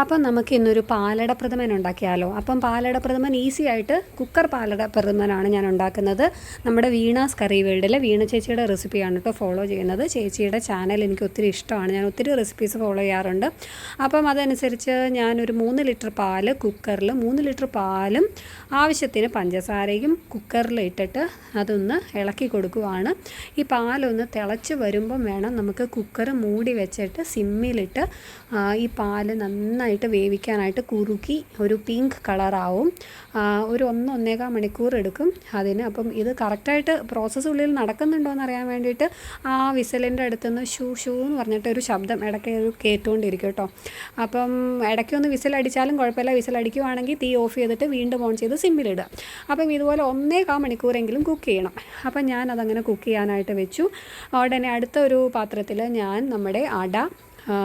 അപ്പം നമുക്ക് ഇന്നൊരു പാലട പ്രഥമൻ ഉണ്ടാക്കിയാലോ. അപ്പം പാലട പ്രഥമൻ ഈസി ആയിട്ട് കുക്കർ പാലട പ്രഥമനാണ് ഞാൻ ഉണ്ടാക്കുന്നത്. നമ്മുടെ വീണാസ് കറി വേൾഡിലെ വീണ ചേച്ചിയുടെ റെസിപ്പിയാണ് കേട്ടോ ഫോളോ ചെയ്യുന്നത്. ചേച്ചിയുടെ ചാനൽ എനിക്ക് ഒത്തിരി ഇഷ്ടമാണ്. ഞാൻ ഒത്തിരി റെസിപ്പീസ് ഫോളോ ചെയ്യാറുണ്ട്. അപ്പം അതനുസരിച്ച് ഞാനൊരു മൂന്ന് ലിറ്റർ പാൽ കുക്കറിൽ മൂന്ന് ലിറ്റർ പാലും ആവശ്യത്തിന് പഞ്ചസാരയും കുക്കറിൽ ഇട്ടിട്ട് അതൊന്ന് ഇളക്കി കൊടുക്കുവാണ്. ഈ പാലൊന്ന് തിളച്ച് വരുമ്പം വേണം നമുക്ക് കുക്കർ മൂടി വെച്ചിട്ട് സിമ്മിലിട്ട് ഈ പാൽ നന്നായിട്ട് വേവിക്കാനായിട്ട് കുറുക്കി ഒരു പിങ്ക് കളറാവും ഒരു ഒന്ന് ഒന്നേകാൽ മണിക്കൂർ എടുക്കും അതിന്. അപ്പം ഇത് കറക്റ്റായിട്ട് പ്രോസസ്സ് ഉള്ളിൽ നടക്കുന്നുണ്ടോ എന്ന് അറിയാൻ വേണ്ടിയിട്ട് ആ വിസലിന്റെ അടുത്തുനിന്ന് ഷൂ ഷൂ എന്ന് പറഞ്ഞിട്ട് ഒരു ശബ്ദം ഇടയ്ക്ക് ഒരു കേട്ടുകൊണ്ടിരിക്കും കേട്ടോ. അപ്പം ഇടയ്ക്കൊന്ന് വിസലടിച്ചാലും കുഴപ്പമില്ല. വിസലടിക്കുവാണെങ്കിൽ തീ ഓഫ് ചെയ്തിട്ട് വീണ്ടും ഓൺ ചെയ്ത് സിമ്മിലിടുക അപ്പം ഇതുപോലെ ഒന്നേകാൽ മണിക്കൂറെങ്കിലും കുക്ക് ചെയ്യണം. അപ്പം ഞാൻ അതങ്ങനെ കുക്ക് ചെയ്യാനായിട്ട് വെച്ചു. ഉടനെ അടുത്ത ഒരു പാത്രത്തിൽ ഞാൻ നമ്മുടെ അട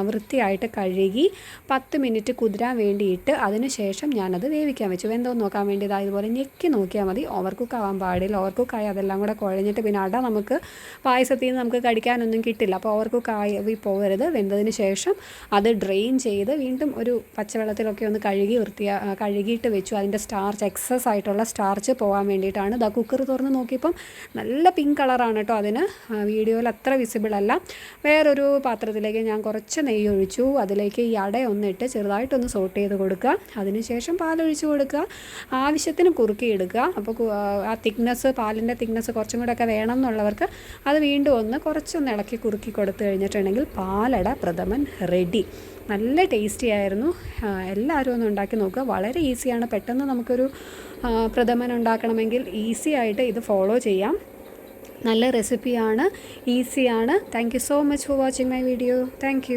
വൃത്തിയായിട്ട് കഴുകി പത്ത് മിനിറ്റ് കുതിരാൻ വേണ്ടിയിട്ട് അതിനുശേഷം ഞാനത് വേവിക്കാൻ വെച്ചു. വെന്തോ നോക്കാൻ വേണ്ടി ഇതാ ഇതുപോലെ ഞെക്കി നോക്കിയാൽ മതി. ഓവർ കുക്ക് ആവാൻ പാടില്ല. ഓവർ കുക്ക് ആയി അതെല്ലാം കൂടെ കുഴഞ്ഞിട്ട് പിന്നെ അട നമുക്ക് പായസത്തിൽ നിന്ന് നമുക്ക് കടിക്കാനൊന്നും കിട്ടില്ല. അപ്പോൾ ഓവർ കുക്ക് ആയി പോകരുത് വെന്തതിന് ശേഷം അത് ഡ്രെയിൻ ചെയ്ത് വീണ്ടും ഒരു പച്ചവെള്ളത്തിലൊക്കെ ഒന്ന് കഴുകി വൃത്തിയാ കഴുകിയിട്ട് വെച്ചു. അതിന്റെ സ്റ്റാർച്ച് എക്സസ് ആയിട്ടുള്ള സ്റ്റാർച്ച് പോകാൻ വേണ്ടിയിട്ടാണ്. ദാ കുക്കർ തുറന്ന് നോക്കിയപ്പം നല്ല പിങ്ക് കളറാണ് കേട്ടോ അതിന്. വീഡിയോയിൽ അത്ര വിസിബിൾ അല്ല. വേറൊരു പാത്രത്തിലേക്ക് ഞാൻ കുറച്ച് നെയ്യ് ഒഴിച്ചു അതിലേക്ക് ഈ അട ഒന്നിട്ട് ചെറുതായിട്ടൊന്ന് സോട്ട് ചെയ്ത് കൊടുക്കുക. അതിനുശേഷം പാലൊഴിച്ച് കൊടുക്കുക. ആവശ്യത്തിന് കുറുക്കി എടുക്കുക അപ്പോൾ ആ തിക്നെസ് പാലിന്റെ തിക്നെസ് കുറച്ചും കൂടെ ഒക്കെ വേണം എന്നുള്ളവർക്ക് അത് വീണ്ടും ഒന്ന് കുറച്ചൊന്ന് ഇളക്കി കുറുക്കി കൊടുത്തു കഴിഞ്ഞിട്ടുണ്ടെങ്കിൽ പാലട പ്രഥമൻ റെഡി നല്ല ടേസ്റ്റി ആയിരുന്നു. എല്ലാവരും ഒന്ന് ഉണ്ടാക്കി നോക്കുക. വളരെ ഈസിയാണ് പെട്ടെന്ന് നമുക്കൊരു പ്രഥമൻ ഉണ്ടാക്കണമെങ്കിൽ ഈസി ആയിട്ട് ഇത് ഫോളോ ചെയ്യാം. നല്ല റെസിപ്പിയാണ് ഈസിയാണ് thank you so much for watching my video thank